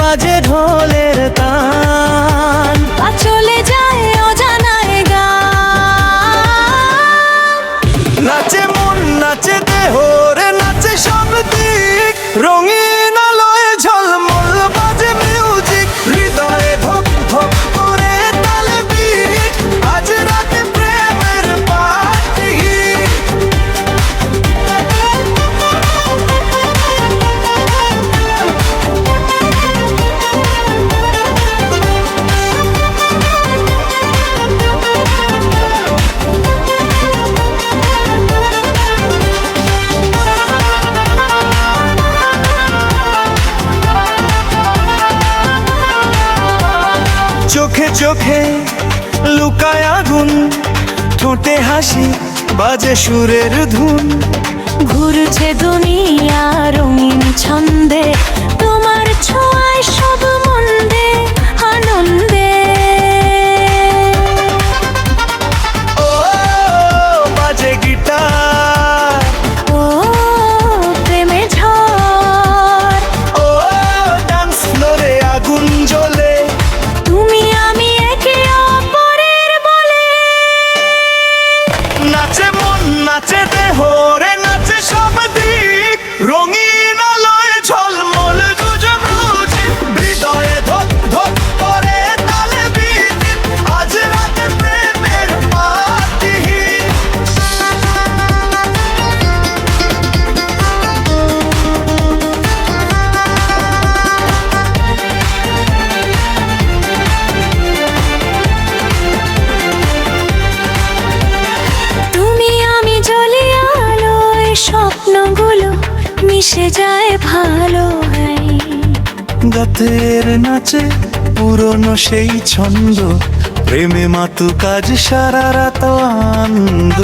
বাজে ঢোল। চোখে চোখে লুকায় আগুন ঠোঁটে হাসি বাজে সুরের ধুন। ঘুরছে দুনিয়া রঙিন ছন্দে ভোরে মিশে যায় ভালো রাতের নাচে পুরনো সেই ছন্দ প্রেমে মাতু কাজ সারা রাত আনন্দ